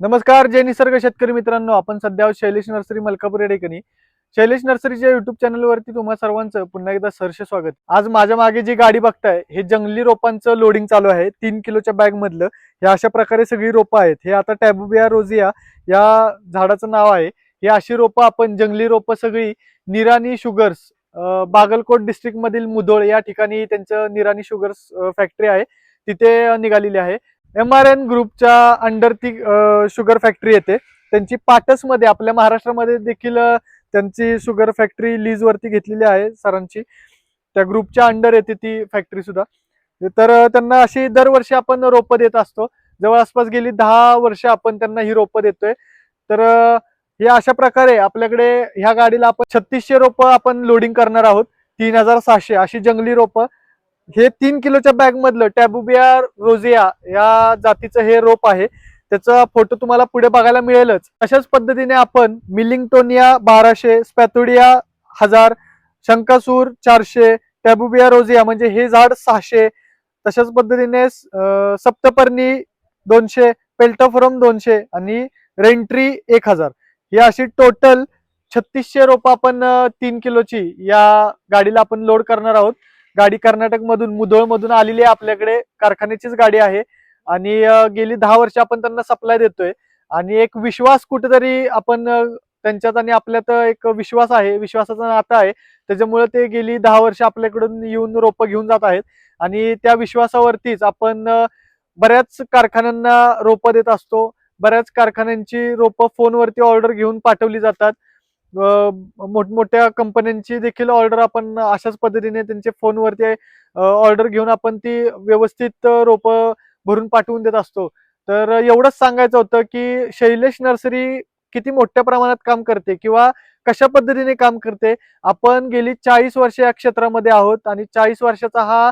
नमस्कार जय निसर्ग शेतकरी मित्रांनो. आपण सध्या शैलेश नर्सरी मलकापूर या ठिकाणी. शैलेश नर्सरीच्या युट्यूब चॅनलवरती तुम्हा सर्वांचं पुन्हा एकदा सरसे स्वागत. आज माझ्या मागे जी गाडी बघताय हे जंगली रोपांचं लोडिंग चालू आहे. तीन किलोच्या बॅग मधलं. हे अशा प्रकारे सगळी रोपं आहेत. हे आता टॅबुबिया रोजिया या झाडाचं नाव आहे. हे अशी रोपं आपण जंगली रोपं सगळी निराणी शुगर्स बागलकोट डिस्ट्रिक्ट मधील मुधोळ या ठिकाणी त्यांचं निराणी शुगर्स फॅक्टरी आहे. तिथे निघालेली आहे. एम आर एन ग्रुपच्या अंडर ती शुगर फॅक्टरी येते. त्यांची पाटसमध्ये आपल्या महाराष्ट्रामध्ये देखील त्यांची शुगर फॅक्टरी लीजवरती घेतलेली आहे सरांची. त्या ग्रुपच्या अंडर येते ती फॅक्टरी सुद्धा. तर त्यांना अशी दरवर्षी आपण रोपं देत असतो. जवळ आसपास गेली दहा वर्ष आपण त्यांना ही रोपं देतोय. तर हे अशा प्रकारे आपल्याकडे ह्या गाडीला आपण छत्तीसशे रोपं आपण लोडिंग करणार आहोत. तीन हजार सहाशे अशी जंगली रोपं. हे तीन किलोच्या बॅग मधलं टॅबुबिया रोजिया या जातीचं हे रोप आहे. त्याचा फोटो तुम्हाला पुढे बघायला मिळेलच. अशाच पद्धतीने आपण मिलिंगटोनिया बाराशे स्पॅथोडिया हजार शंकासूर चारशे टॅबुबिया रोझिया म्हणजे हे झाड सहाशे. तशाच पद्धतीने सप्तपर्णी दोनशे पेल्टाफोरम दोनशे आणि रेंट्री एक हजार. ही अशी टोटल छत्तीसशे रोपं आपण तीन किलोची या गाडीला आपण लोड करणार आहोत. गाडी कर्नाटक मधून मुधोळ मधून आलेली आहे आपल्याकडे. कारखान्याचीच गाडी आहे. आणि गेली दहा वर्ष आपण त्यांना सप्लाय देतोय. आणि एक विश्वास कुठेतरी आपण त्यांच्यात आणि आपल्यात एक विश्वास आहे विश्वासाचं नातं आहे. त्याच्यामुळे ते गेली दहा वर्ष आपल्याकडून येऊन रोपं घेऊन जात आहेत. आणि त्या विश्वासावरतीच आपण बऱ्याच कारखान्यांना रोपं देत असतो. बऱ्याच कारखान्यांची रोपं फोनवरती ऑर्डर घेऊन पाठवली जातात. मोठमोठ्या कंपन्यांची देखील ऑर्डर आपण अशाच पद्धतीने त्यांचे फोनवरती ऑर्डर घेऊन आपण ती व्यवस्थित रोपं भरून पाठवून देत असतो. तर एवढंच सांगायचं होतं की शैलेश नर्सरी किती मोठ्या प्रमाणात काम करते किंवा कशा पद्धतीने काम करते? आपण गेली चाळीस वर्ष या क्षेत्रामध्ये आहोत आणि चाळीस वर्षाचा हा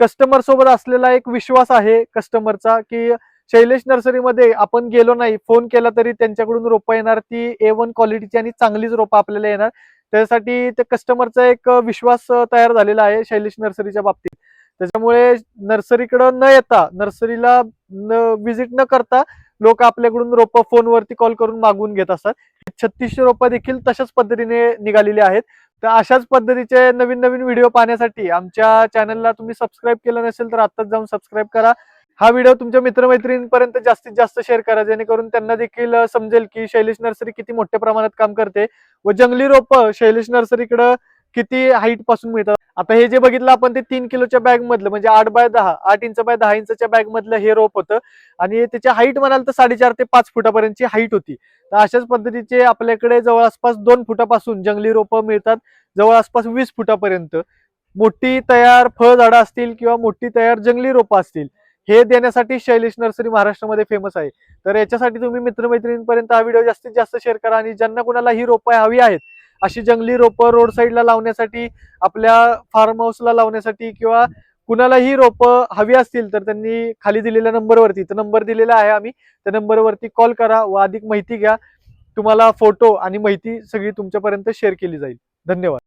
कस्टमर सोबत असलेला एक विश्वास आहे कस्टमरचा की शैलेश नर्सरीमध्ये आपण गेलो नाही फोन केला तरी त्यांच्याकडून रोपं येणार ती ए वन क्वालिटीची आणि चांगलीच रोपं आपल्याला येणार. त्यासाठी त्या कस्टमरचा एक विश्वास तयार झालेला आहे शैलेश नर्सरीच्या बाबतीत. त्याच्यामुळे नर्सरीकडं न येता नर्सरीला व्हिजिट न करता लोक आपल्याकडून रोपं फोनवरती कॉल करून मागवून घेत असतात. छत्तीसशे रोपं देखील तशाच पद्धतीने निघालेली आहेत. तर अशाच पद्धतीचे नवीन नवीन व्हिडिओ पाहण्यासाठी आमच्या चॅनलला तुम्ही सबस्क्राईब केलं नसेल तर आत्ताच जाऊन सबस्क्राईब करा. हा व्हिडिओ तुमच्या मित्रमैत्रिणींपर्यंत जास्तीत जास्त शेअर करा जेणेकरून त्यांना देखील समजेल की शैलेश नर्सरी किती मोठ्या प्रमाणात काम करते व जंगली रोपं शैलेश नर्सरीकडं किती हाईटपासून मिळतात. आता हे जे बघितलं आपण ते तीन किलोच्या बॅग मधलं म्हणजे आठ बाय दहा आठ इंच बाय दहा इंचच्या बॅग मधलं हे रोप होतं आणि त्याची हाईट म्हणाल तर साडेचार ते पाच फुटापर्यंतची हाईट होती. तर अशाच पद्धतीचे आपल्याकडे जवळ आसपास दोन फुटापासून जंगली रोपं मिळतात जवळ आसपास वीस फुटापर्यंत. मोठी तयार फळझाडं असतील किंवा मोठी तयार जंगली रोपं असतील हे देण्यासाठी शैलेश नर्सरी महाराष्ट्रामध्ये फेमस आहे. तर याच्यासाठी तुम्ही मित्रमैत्रिणींपर्यंत हा व्हिडिओ जास्तीत जास्त शेअर करा आणि ज्यांना कुणाला ही रोपं हवी आहेत अशी जंगली रोपं रोड साईडला लावण्यासाठी आपल्या फार्म हाऊसला लावण्यासाठी किंवा कुणाला ही रोपं हवी असतील तर त्यांनी खाली दिलेल्या नंबरवरती तर नंबर दिलेला आहे आम्ही त्या नंबरवरती कॉल करा व अधिक माहिती घ्या. तुम्हाला फोटो आणि माहिती सगळी तुमच्यापर्यंत शेअर केली जाईल. धन्यवाद.